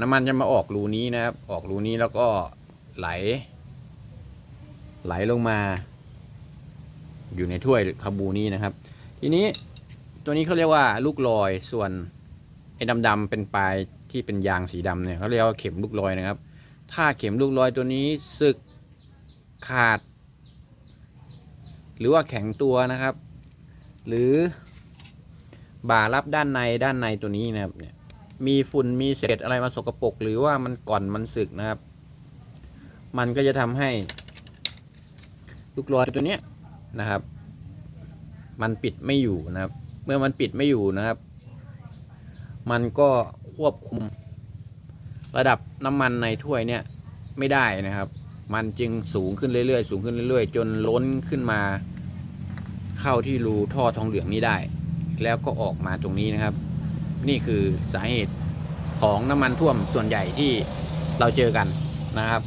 น้ำมันจะมาออกรูนี้นะครับ ออกรูนี้แล้วก็ไหล ไหลลงมา อยู่ในถ้วยคาบูนี้นะครับ ทีนี้ตัวนี้เขาเรียกว่าลูกลอยส่วนไอ้ดำๆเป็นปลายที่เป็นยางสีดำเนี่ยเขาเรียกว่าเข็มลูกลอยนะครับ ถ้าเข็มลูกลอยตัวนี้สึกขาด หรือว่าแข็งตัวนะครับ หรือบ่ารับด้านในด้านในตัวนี้นะครับเนี่ย มีฝุ่นมีเศษอะไรมาสกปรกหรือว่ามันก่อนมันสึกนะครับ มันก็จะทำให้ลูกลอยตัวเนี้ยนะครับ มันปิดไม่อยู่นะครับ เมื่อมันปิดไม่อยู่นะครับ มันก็ควบคุม ระดับน้ำมันในถ้วยเนี่ยไม่ได้นะครับ มันจึงสูงขึ้นเรื่อยๆสูงขึ้นเรื่อยๆ จนล้นขึ้นมา เข้าที่รูท่อทองเหลืองนี้ได้ แล้วก็ออกมาตรงนี้นะครับ นี่คือสาเหตุของน้ำมันท่วมส่วนใหญ่ที่เราเจอกันนะครับ